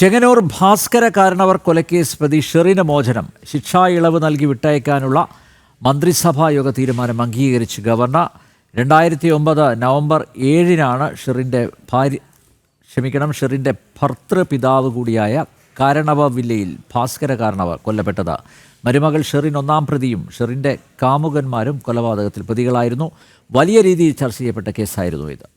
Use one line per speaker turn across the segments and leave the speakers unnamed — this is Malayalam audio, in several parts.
ചെങ്ങന്നൂർ ഭാസ്കര കാരണവർ കൊലക്കേസ് പ്രതി ഷെറിന് മോചനം. ശിക്ഷാ ഇളവ് നൽകി വിട്ടയക്കാനുള്ള മന്ത്രിസഭാ യോഗ തീരുമാനം അംഗീകരിച്ച് ഗവർണർ. രണ്ടായിരത്തി ഒമ്പത് നവംബർ ഏഴിനാണ് ഷെറിന്റെ ഭാര്യ ക്ഷമിക്കണം ഷെറിന്റെ ഭർത്തൃപിതാവ് കൂടിയായ കാരണവ വില്ലയിൽ ഭാസ്കര കാരണവ കൊല്ലപ്പെട്ടത്. മരുമകൾ ഷെറിൻ ഒന്നാം പ്രതിയും ഷെറിന്റെ കാമുകന്മാരും കൊലപാതകത്തിൽ പ്രതികളായിരുന്നു. വലിയ രീതിയിൽ ചർച്ച ചെയ്യപ്പെട്ട കേസായിരുന്നു ഇത്.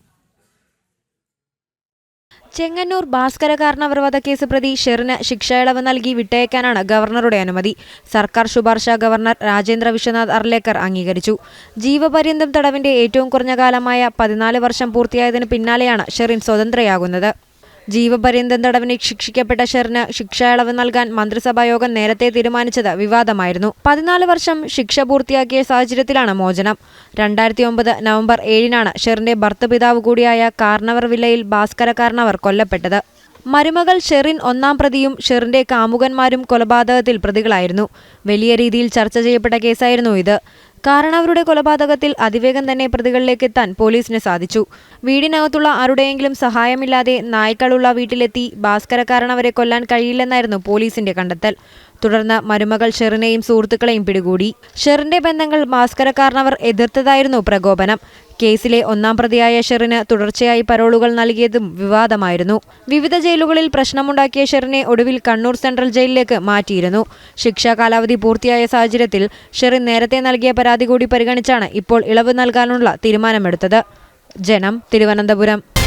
ചെങ്ങന്നൂർ ഭാസ്കര കാരണവർ വധക്കേസ് പ്രതി ഷെറിന് ശിക്ഷയിളവ് നൽകി വിട്ടയക്കാനാണ് ഗവർണറുടെ അനുമതി. സർക്കാർ ശുപാർശ ഗവർണർ രാജേന്ദ്ര വിശ്വനാഥ് അർലേക്കർ അംഗീകരിച്ചു. ജീവപര്യന്തം തടവിന്റെ ഏറ്റവും കുറഞ്ഞ കാലമായ പതിനാല് വർഷം പൂർത്തിയായതിനു പിന്നാലെയാണ് ഷെറിൻ സ്വതന്ത്രയാകുന്നത്. ജീവപര്യന്തം തടവിന് ശിക്ഷിക്കപ്പെട്ട ഷെറിന് ശിക്ഷയളവ് നൽകാൻ മന്ത്രിസഭാ യോഗം നേരത്തെ തീരുമാനിച്ചത് വിവാദമായിരുന്നു. പതിനാല് വർഷം ശിക്ഷ പൂർത്തിയാക്കിയ സാഹചര്യത്തിലാണ് മോചനം. രണ്ടായിരത്തി ഒമ്പത് നവംബർ ഏഴിനാണ് ഷെറിന്റെ ഭർത്തപിതാവ് കൂടിയായ കാർണവർ വില്ലയിൽ ഭാസ്കര കാർണവർ കൊല്ലപ്പെട്ടത്. മരുമകൾ ഷെറിൻ ഒന്നാം പ്രതിയും ഷെറിന്റെ കാമുകന്മാരും കൊലപാതകത്തിൽ പ്രതികളായിരുന്നു. വലിയ രീതിയിൽ ചർച്ച ചെയ്യപ്പെട്ട കേസായിരുന്നു ഇത്. കാരണം അവരുടെ കൊലപാതകത്തിൽ അതിവേഗം തന്നെ പ്രതികളിലേക്ക് എത്താൻ പോലീസിന് സാധിച്ചു. വീടിനകത്തുള്ള ആരുടെയെങ്കിലും സഹായമില്ലാതെ നായ്ക്കളുള്ള വീട്ടിലെത്തി ഭാസ്കര കാരണവരെ കൊല്ലാൻ കഴിയില്ലെന്നായിരുന്നു പോലീസിന്റെ കണ്ടെത്തൽ. തുടർന്ന് മരുമകൾ ഷെറിനെയും സുഹൃത്തുക്കളെയും പിടികൂടി. ഷെറിന്റെ ബന്ധങ്ങൾ ഭാസ്കര കാരണവർ എതിർത്തതായിരുന്നു പ്രകോപനം. കേസിലെ ഒന്നാം പ്രതിയായ ഷെറിന് തുടർച്ചയായി പരോളുകൾ നൽകിയതും വിവാദമായിരുന്നു. വിവിധ ജയിലുകളിൽ പ്രശ്നമുണ്ടാക്കിയ ഷെറിനെ ഒടുവിൽ കണ്ണൂർ സെൻട്രൽ ജയിലിലേക്ക് മാറ്റിയിരുന്നു. ശിക്ഷാ കാലാവധി പൂർത്തിയായ സാഹചര്യത്തിൽ ഷെറിൻ നേരത്തെ നൽകിയ പരാതി കൂടി പരിഗണിച്ചാണ് ഇപ്പോൾ ഇളവ് നൽകാനുള്ള തീരുമാനമെടുത്തത്. ജനം തിരുവനന്തപുരം.